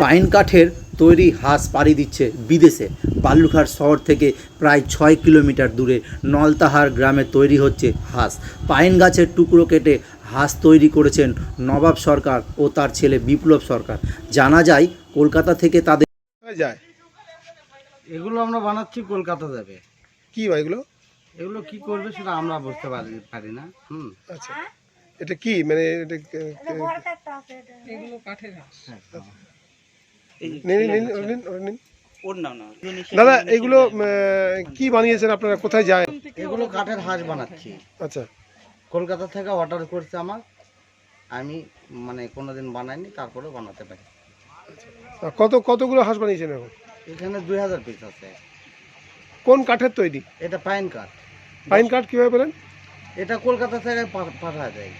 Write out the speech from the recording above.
Pine কাঠের তৈরি হাঁস পাড়ি দিচ্ছে বিদেশে। বালুরঘাট শহর থেকে প্রায় ছয় কিলোমিটার দূরে নলতাহার গ্রামে তৈরি হচ্ছে হাঁস। পাইন গাছের টুকরো কেটে হাঁস তৈরি করেছেন নবাব সরকার ও তার ছেলে বিপ্লব সরকার। জানা যায় কলকাতা থেকে তাদের যায়? এগুলো আমরা বানাচ্ছি কলকাতা যাবে কি ভাই এগুলো? এগুলো কি করবে সেটা আমরা বুঝতে পারি পারি না হুম। আচ্ছা। এটা কি? মানে এটা কে- কে- নিন, দাদা এগুলো কি বানিয়েছেন আপনারা? কোথায় যায়? এগুলো কাঠের হাঁস বানাচ্ছি। আচ্ছা। কলকাতা থেকে অর্ডার করছে আমার। আমি মানে কোনোদিন বানাইনি তারপরে বানাতে পারি। আর কত কতগুলো হাঁস বানিয়েছেন এখন? এখানে দুই হাজার পিস আছে। কোন কাঠের তৈরি? এটা পাইন কাঠ পাইন কাঠ কীভাবে পেলেন এটা কলকাতা থেকে পা- পাঠায় যায়